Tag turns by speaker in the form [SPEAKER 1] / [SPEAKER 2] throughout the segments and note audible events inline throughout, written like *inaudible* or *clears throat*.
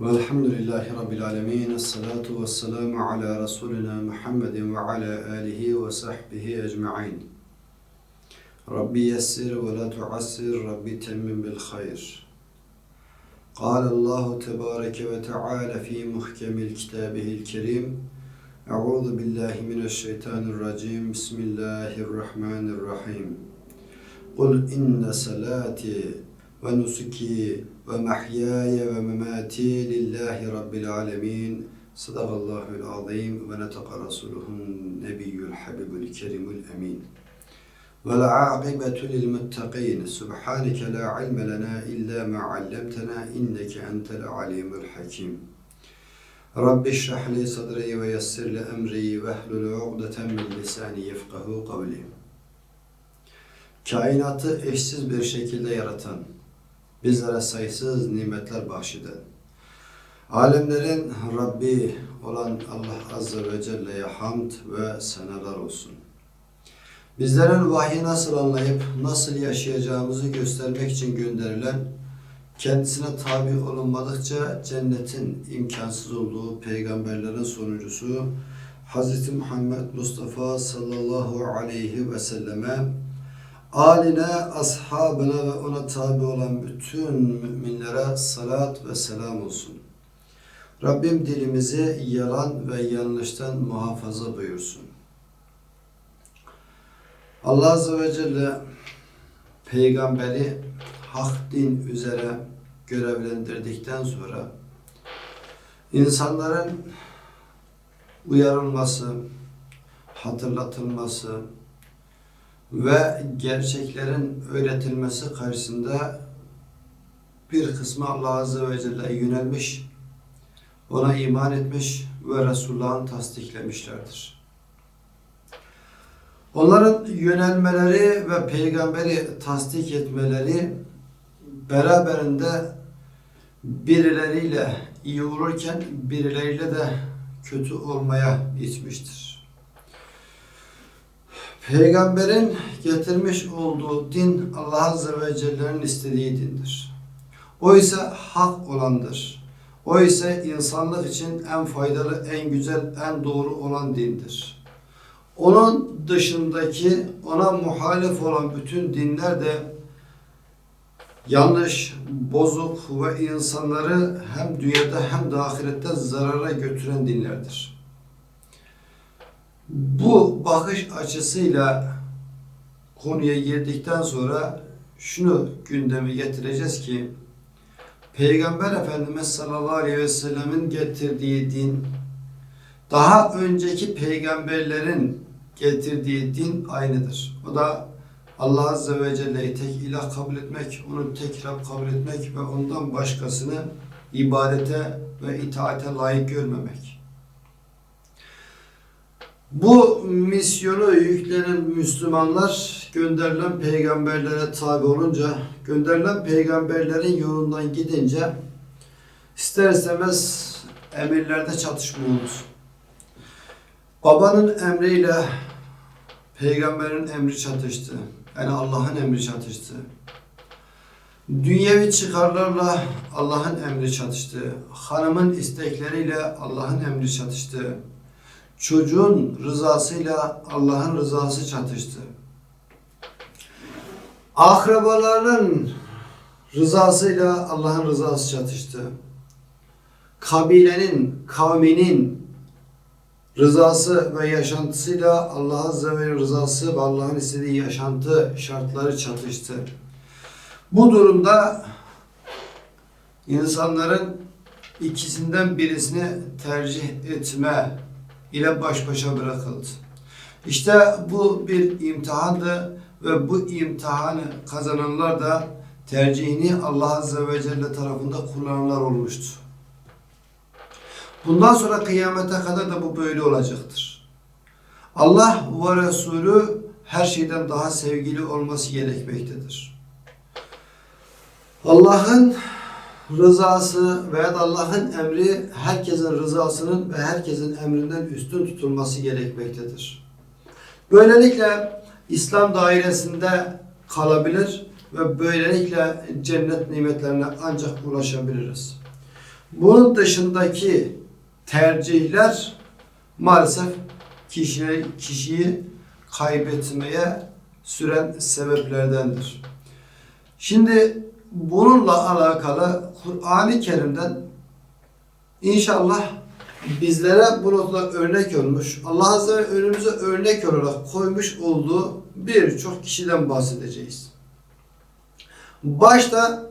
[SPEAKER 1] Velhamdülillahi Rabbil alemin. Esselatu vesselamu ala Resulina Muhammedin ve ala alihi ve sahbihi ecma'in. Rabbi yessir ve la tuassir, Rabbi temmim bil hayr. قال الله تبارك وتعالى في محكم كتابه الكريم أعوذ بالله من الشيطان الرجيم بسم الله الرحمن الرحيم قل إن صلاتي ونسكي ومحياي ومماتي لله رب العالمين صدق الله العظيم ونطق رسوله النبي الحبيب الكريم الأمين والعاقبة للمتقين سبحانك لا علم لنا إلا ما علمتنا إنك أنت العليم الحكيم رب اشرح لي صدري ويسر لي أمري واحلل عقدة من لساني يفقه قولي Kainatı eşsiz bir şekilde yaratan, bizlere sayısız nimetler bahşeden, alemlerin Rabbi olan Allah Azze ve Celle'ye hamd ve senalar olsun. Bizlerin vahyi nasıl anlayıp nasıl yaşayacağımızı göstermek için gönderilen, kendisine tabi olunmadıkça cennetin imkansız olduğu peygamberlerin sonuncusu Hz. Muhammed Mustafa sallallahu aleyhi ve selleme aline, ashabına ve ona tabi olan bütün müminlere salat ve selam olsun. Rabbim dilimizi yalan ve yanlıştan muhafaza buyursun. Allah Azze ve Celle peygamberi hak din üzere görevlendirdikten sonra insanların uyarılması, hatırlatılması ve gerçeklerin öğretilmesi karşısında bir kısmı Allah Azze ve Celle'ye yönelmiş, ona iman etmiş ve Resulullah'ın tasdiklemişlerdir. Onların yönelmeleri ve peygamberi tasdik etmeleri beraberinde birileriyle iyi olurken birileriyle de kötü olmaya itmiştir. Peygamberin getirmiş olduğu din Allah Azze ve Celle'nin istediği dindir. O ise hak olandır. O ise insanlık için en faydalı, en güzel, en doğru olan dindir. Onun dışındaki, ona muhalif olan bütün dinler de yanlış, bozuk ve insanları hem dünyada hem de ahirette zarara götüren dinlerdir. Bu bakış açısıyla konuya girdikten sonra şunu gündeme getireceğiz ki Peygamber Efendimiz sallallahu aleyhi ve sellemin getirdiği din daha önceki peygamberlerin getirdiği din aynıdır. O da Allah Azze ve Celle'yi tek ilah kabul etmek, onu tek Rab kabul etmek ve ondan başkasını ibadete ve itaate layık görmemek. Bu misyonu yüklenen Müslümanlar gönderilen peygamberlere tabi olunca, gönderilen peygamberlerin yolundan gidince ister istemez emirlerde çatışma olur. Babanın emriyle peygamberin emri çatıştı. Yani Allah'ın emri çatıştı. Dünyevi çıkarlarla Allah'ın emri çatıştı. Hanımın istekleriyle Allah'ın emri çatıştı. Çocuğun rızasıyla Allah'ın rızası çatıştı. Akrabalarının rızasıyla Allah'ın rızası çatıştı. Kabilenin, kavminin rızası ve yaşantısıyla Allah Azze ve rızası ve Allah'ın istediği yaşantı şartları çatıştı. Bu durumda insanların ikisinden birisini tercih etme ile baş başa bırakıldı. İşte bu bir imtihandı ve bu imtihanı kazananlar da tercihini Allah Azze ve Celle tarafında kullananlar olmuştu. Bundan sonra kıyamete kadar da bu böyle olacaktır. Allah ve Resulü her şeyden daha sevgili olması gerekmektedir. Allah'ın rızası veya Allah'ın emri herkesin rızasının ve herkesin emrinden üstün tutulması gerekmektedir. Böylelikle İslam dairesinde kalabilir ve böylelikle cennet nimetlerine ancak ulaşabiliriz. Bunun dışındaki tercihler maalesef kişiyi, kişiyi kaybetmeye süren sebeplerdendir. Şimdi bununla alakalı Kur'an-ı Kerim'den inşallah bizlere bu noktada örnek olmuş, Allah Azze ve önümüze örnek olarak koymuş olduğu birçok kişiden bahsedeceğiz. Başta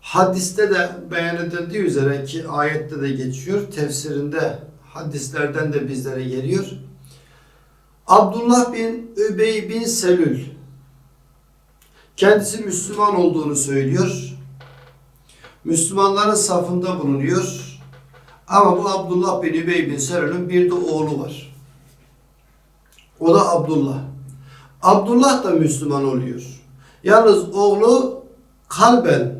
[SPEAKER 1] hadiste de beyan edildiği üzere ki ayette de geçiyor, tefsirinde hadislerden de bizlere geliyor. Abdullah bin Übey bin Selül kendisi Müslüman olduğunu söylüyor. Müslümanların safında bulunuyor. Ama bu Abdullah bin Übey bin Selül'ün bir de oğlu var. O da Abdullah. Abdullah da Müslüman oluyor. Yalnız oğlu kalben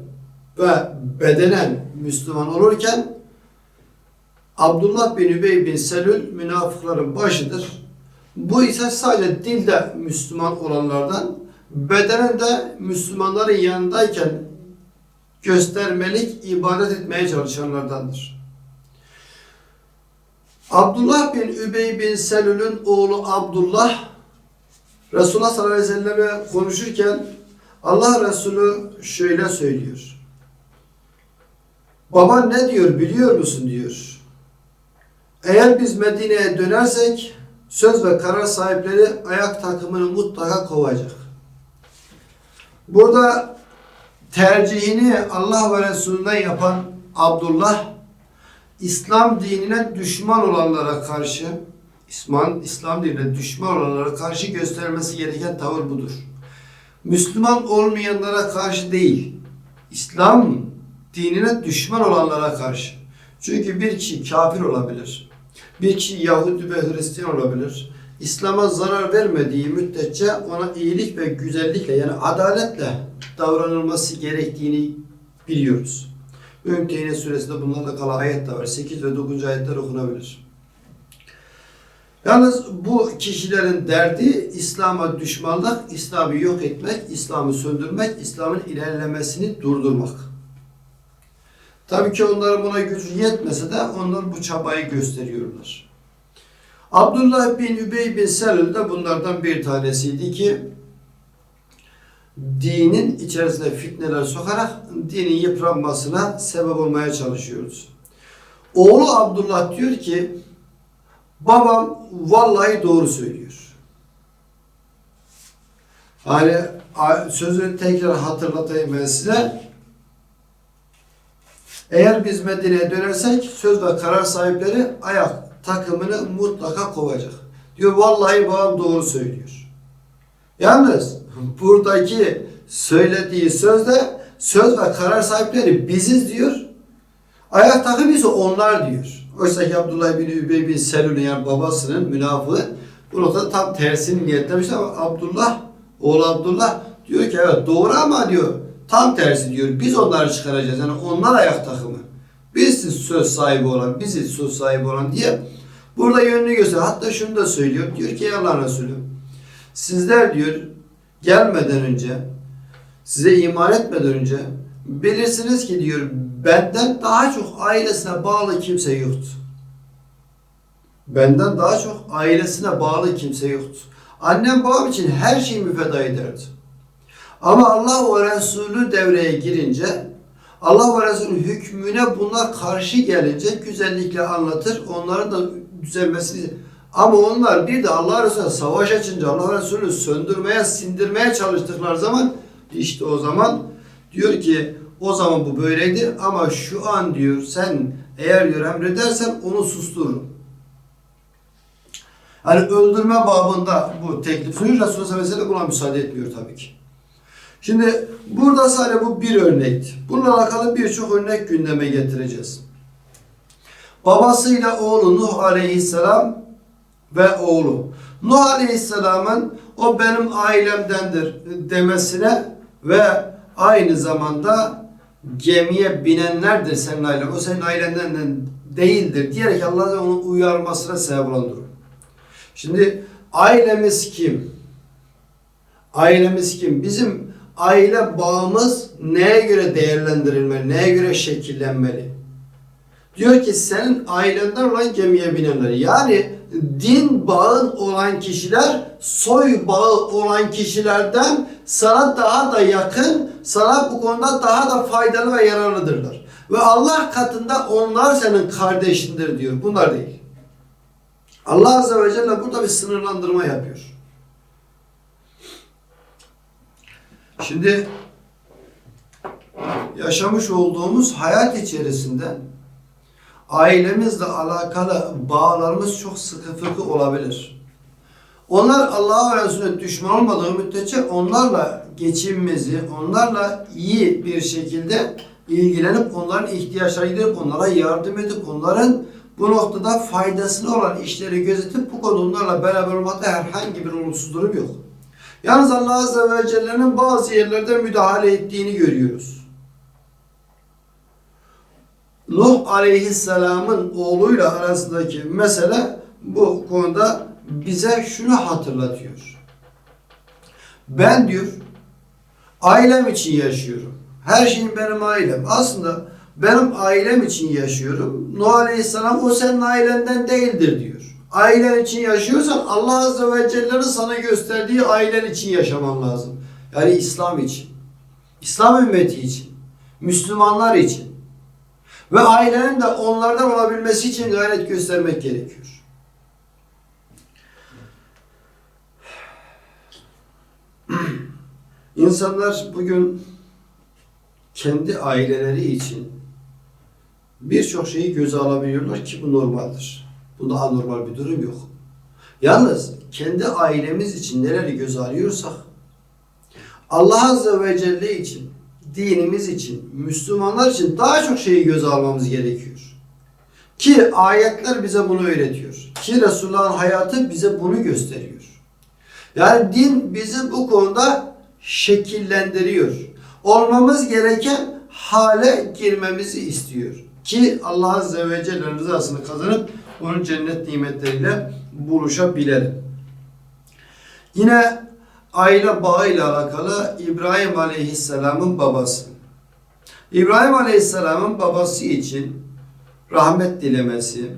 [SPEAKER 1] ve bedenen Müslüman olurken Abdullah bin Übey bin Selül münafıkların başıdır. Bu ise sadece dilde Müslüman olanlardan, bedenen de Müslümanların yanındayken göstermelik ibadet etmeye çalışanlardandır. Abdullah bin Übey bin Selül'ün oğlu Abdullah Resulullah sallallahu aleyhi ve selleme konuşurken Allah Resulü şöyle söylüyor. Baban ne diyor biliyor musun diyor. Eğer biz Medine'ye dönersek söz ve karar sahipleri ayak takımını mutlaka kovacak. Burada tercihini Allah ve Resulü'nden yapan Abdullah İslam dinine düşman olanlara karşı İslam, İslam dinine düşman olanlara karşı göstermesi gereken tavır budur. Müslüman olmayanlara karşı değil, İslam dinine düşman olanlara karşı. Çünkü bir kişi kafir olabilir. Bir kişi Yahudi ve Hristiyan olabilir. İslam'a zarar vermediği müddetçe ona iyilik ve güzellikle yani adaletle davranılması gerektiğini biliyoruz. Ümtehine suresinde bunlarla kalan ayet de var. 8 ve 9. ayetler okunabilir. Yalnız bu kişilerin derdi İslam'a düşmanlık, İslam'ı yok etmek, İslam'ı söndürmek, İslam'ın ilerlemesini durdurmak. Tabii ki onların buna gücü yetmese de onlar bu çabayı gösteriyorlar. Abdullah bin Übey bin Selül de bunlardan bir tanesiydi ki dinin içerisine fitneler sokarak dinin yıpranmasına sebep olmaya çalışıyoruz. Oğlu Abdullah diyor ki babam vallahi doğru söylüyor. Hani sözü tekrar hatırlatayım ben size. Eğer biz Medine'ye dönersek söz ve karar sahipleri ayak takımını mutlaka kovacak. Diyor vallahi babam doğru söylüyor. Yalnız buradaki söylediği sözde söz ve karar sahipleri biziz diyor. Ayak takımı ise onlar diyor. Oysa ki Abdullah bin Übey bin Selül'ün yani babasının münafığı bu noktada tam tersini niyetlemiş ama Abdullah, oğlu Abdullah diyor ki evet doğru ama diyor tam tersi diyor. Biz onları çıkaracağız. Yani onlar ayak takımı. Biz söz sahibi olan, biziz söz sahibi olan diye burada yönünü gösteriyor. Hatta şunu da söylüyor. Diyor ki Allah Resulü sizler diyor gelmeden önce size iman etmeden önce bilirsiniz ki diyor benden daha çok ailesine bağlı kimse yoktu. Benden daha çok ailesine bağlı kimse yoktu. Annem babam için her şeyimi feda ederdi. Ama Allah ve Resulü devreye girince Allah ve Resulü hükmüne bunlar karşı gelince güzellikle anlatır. Onların da düzelmesini ama onlar bir de Allah Resulü savaş açınca Allah Resulü söndürmeye, sindirmeye çalıştıkları zaman işte o zaman diyor ki o zaman bu böyleydi ama şu an diyor sen eğer diyor emredersen onu sustururum. Hani öldürme babında bu teklif sunuyor. Resulullah sallallahu aleyhi buna müsaade etmiyor tabii ki. Şimdi burada sadece bu bir örnekti. Bununla alakalı birçok örnek gündeme getireceğiz. Babasıyla oğlu Nuh aleyhisselam ve oğlu. Nuh aleyhisselamın o benim ailemdendir demesine ve aynı zamanda gemiye binenlerdir senin ailen. O senin ailenden değildir diyerek Allah'ın onu uyarmasına sebep olan. Şimdi ailemiz kim? Ailemiz kim? Bizim aile bağımız neye göre değerlendirilmeli? Neye göre şekillenmeli? Diyor ki senin ailenden olan gemiye binenler. Yani din bağın olan kişiler soy bağı olan kişilerden sana daha da yakın, sana bu konuda daha da faydalı ve yararlıdırlar. Ve Allah katında onlar senin kardeşindir diyor. Bunlar değil. Allah Azze ve Celle burada bir sınırlandırma yapıyor. Şimdi yaşamış olduğumuz hayat içerisinde ailemizle alakalı bağlarımız çok sıkı fıkı olabilir. Onlar Allah'a ve Resulüne düşman olmadığı müddetçe onlarla geçimimizi, onlarla iyi bir şekilde ilgilenip onların ihtiyaçlarını giderip onlara yardım edip onların bu noktada faydasını olan işleri gözetip bu konuda onlarla beraber olmakta herhangi bir olumsuz durum yok. Yalnız Allah Azze ve Celle'nin bazı yerlerde müdahale ettiğini görüyoruz. Nuh Aleyhisselam'ın oğluyla arasındaki mesele bu konuda bize şunu hatırlatıyor. Ben diyor ailem için yaşıyorum. Her şeyim benim ailem. Aslında benim ailem için yaşıyorum. Nuh Aleyhisselam o senin ailenden değildir diyor. Ailen için yaşıyorsan Allah Azze ve Celle'nin sana gösterdiği ailen için yaşaman lazım. Yani İslam için. İslam ümmeti için. Müslümanlar için. Ve ailenin de onlardan olabilmesi için gayret göstermek gerekiyor. *clears throat* İnsanlar bugün kendi aileleri için birçok şeyi göze alabiliyorlar ki bu normaldir. Bunda anormal bir durum yok. Yalnız kendi ailemiz için neleri göze alıyorsak Allah Azze ve Celle için, dinimiz için, Müslümanlar için daha çok şeyi göze almamız gerekiyor. Ki ayetler bize bunu öğretiyor. Ki Resulullah'ın hayatı bize bunu gösteriyor. Yani din bizi bu konuda şekillendiriyor. Olmamız gereken hale girmemizi istiyor. Ki Allah Azze ve Celle'nin rızasını kazanıp onun cennet nimetleriyle buluşabilelim. Yine aile bağıyla alakalı İbrahim Aleyhisselam'ın babası. İbrahim Aleyhisselam'ın babası için rahmet dilemesi,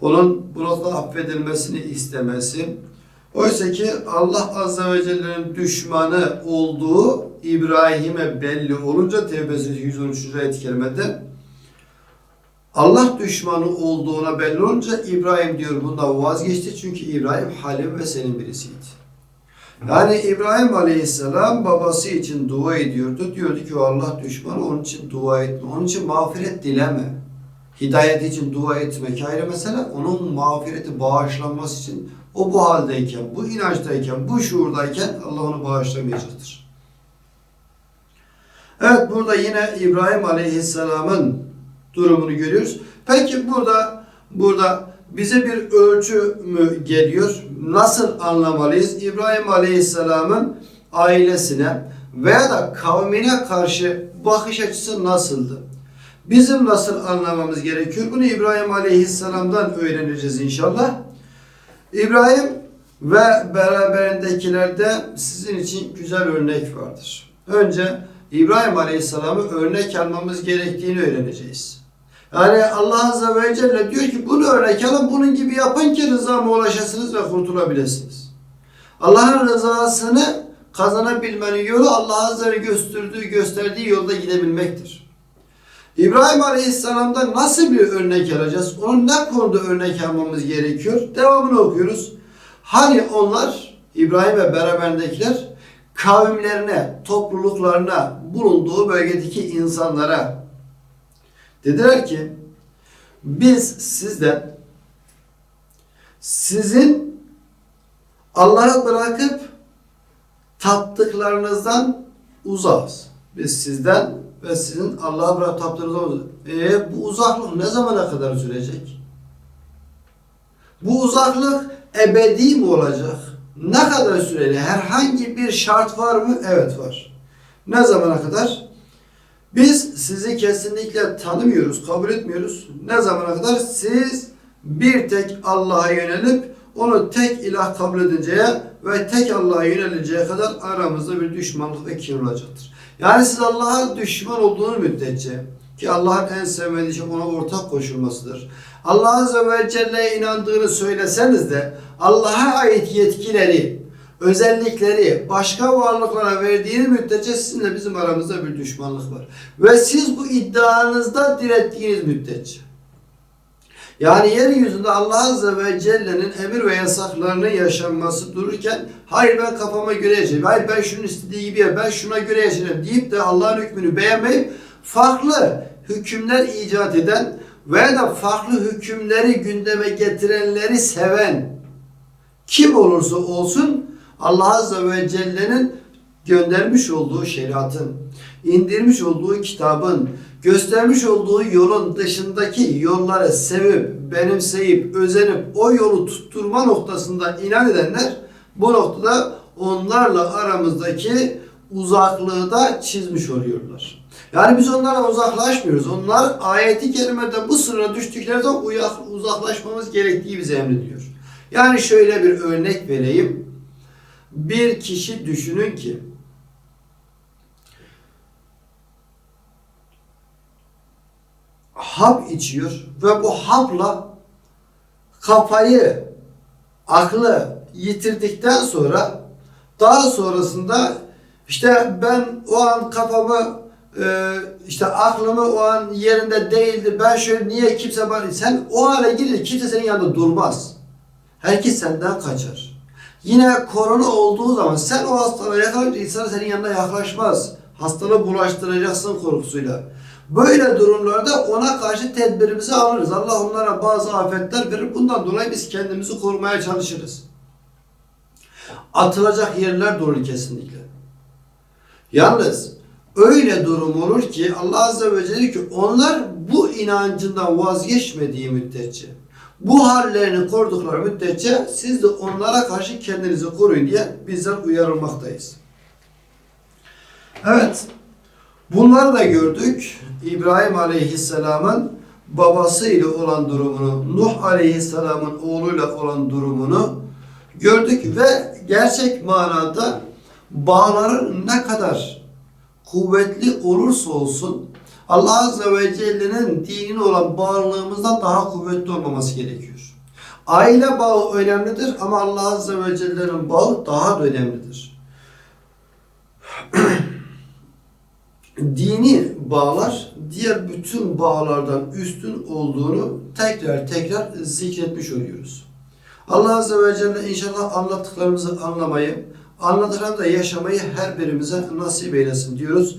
[SPEAKER 1] onun bu noktada affedilmesini istemesi, oysa ki Allah Azze ve Celle'nin düşmanı olduğu İbrahim'e belli olunca Tevbe 113. ayet-i kerimede Allah düşmanı olduğuna belli olunca İbrahim diyor bundan vazgeçti çünkü İbrahim Halim ve senin birisiydi. Yani İbrahim Aleyhisselam babası için dua ediyordu. Diyordu ki Allah düşmanı onun için dua etme. Onun için mağfiret dileme. Hidayet için dua etmek ayrı mesele. Onun mağfireti bağışlanması için o bu haldeyken, bu inançtayken, bu şuurdayken Allah onu bağışlamayacaktır. Evet burada yine İbrahim Aleyhisselam'ın durumunu görüyoruz. Peki burada burada bize bir ölçü mü geliyor? Nasıl anlamalıyız? İbrahim Aleyhisselam'ın ailesine veya da kavmine karşı bakış açısı nasıldı? Bizim nasıl anlamamız gerekiyor? Bunu İbrahim Aleyhisselam'dan öğreneceğiz inşallah. İbrahim ve beraberindekilerde sizin için güzel örnek vardır. Önce İbrahim Aleyhisselam'ı örnek almamız gerektiğini öğreneceğiz. Yani Allah Azze ve Celle diyor ki bunu örnek alın, bunun gibi yapın ki rızama ulaşasınız ve kurtulabilirsiniz. Allah'ın rızasını kazanabilmenin yolu Allah Azze ve gösterdiği, gösterdiği yolda gidebilmektir. İbrahim Aleyhisselam'da nasıl bir örnek alacağız? Onun ne konuda örnek almamız gerekiyor? Devamını okuyoruz. Hani onlar, İbrahim ve beraberindekiler kavimlerine, topluluklarına, bulunduğu bölgedeki insanlara dediler ki biz sizden sizin Allah'ı bırakıp taptıklarınızdan uzağız. Biz sizden ve sizin Allah'a bırakıp taptığınızdan uzağız. E, bu uzaklık ne zamana kadar sürecek? Bu uzaklık ebedi mi olacak? Ne kadar süreli? Herhangi bir şart var mı? Evet var. Ne zamana kadar? Biz sizi kesinlikle tanımıyoruz, kabul etmiyoruz. Ne zamana kadar? Siz bir tek Allah'a yönelip onu tek ilah kabul edinceye ve tek Allah'a yönelinceye kadar aramızda bir düşmanlık ve kin olacaktır. Yani siz Allah'a düşman olduğunuz müddetçe, Ki Allah'ın en sevmediği şey ona ortak koşulmasıdır. Allah Azze ve Celle'ye inandığını söyleseniz de Allah'a ait yetkileri, özellikleri başka varlıklara verdiğiniz müddetçe sizinle bizim aramızda bir düşmanlık var. Ve siz bu iddianızda direttiğiniz müddetçe. Yani yeryüzünde Allah Azze ve Celle'nin emir ve yasaklarının yaşanması dururken hayır ben kafama göre yaşayayım, hayır ben şunun istediği gibi ya ben şuna göre yaşayayım deyip de Allah'ın hükmünü beğenmeyip farklı hükümler icat eden veya da farklı hükümleri gündeme getirenleri seven kim olursa olsun Allah Azze ve Celle'nin göndermiş olduğu şeriatın, indirmiş olduğu kitabın, göstermiş olduğu yolun dışındaki yolları sevip, benimseyip, özenip o yolu tutturma noktasında inan edenler bu noktada onlarla aramızdaki uzaklığı da çizmiş oluyorlar. Yani biz onlardan uzaklaşmıyoruz. Onlar ayeti kerimede bu sınıra düştüklerinde uzaklaşmamız gerektiği bize emrediyor. Yani şöyle bir örnek vereyim. Bir kişi düşünün ki hap içiyor ve bu hapla kafayı, aklı yitirdikten sonra daha sonrasında işte ben o an kafamı e, işte aklımı o an yerinde değildi. Ben şöyle niye kimse bana sen o hale girince kimse senin yanında durmaz. Herkes senden kaçar. Yine korona olduğu zaman sen o hastalığa yakalanınca insan senin yanına yaklaşmaz. Hastalığı bulaştıracaksın korkusuyla. Böyle durumlarda ona karşı tedbirimizi alırız. Allah onlara bazı afetler verir. Bundan dolayı biz kendimizi korumaya çalışırız. Atılacak yerler doğru kesinlikle. Yalnız öyle durum olur ki Allah Azze ve Celle ki onlar bu inancından vazgeçmediği müddetçe bu hallerini korudukları müddetçe siz de onlara karşı kendinizi koruyun diye bizler uyarılmaktayız. Evet. Bunları da gördük. İbrahim Aleyhisselam'ın babasıyla olan durumunu, Nuh Aleyhisselam'ın oğluyla olan durumunu gördük ve gerçek manada bağların ne kadar kuvvetli olursa olsun Allah Azze ve Celle'nin dinine olan bağlılığımızdan daha kuvvetli olmaması gerekiyor. Aile bağı önemlidir ama Allah Azze ve Celle'nin bağı daha da önemlidir. *clears throat* Dini bağlar diğer bütün bağlardan üstün olduğunu tekrar tekrar zikretmiş oluyoruz. Allah Azze ve Celle inşallah anlattıklarımızı anlamayı, anlatılan da yaşamayı her birimize nasip eylesin diyoruz.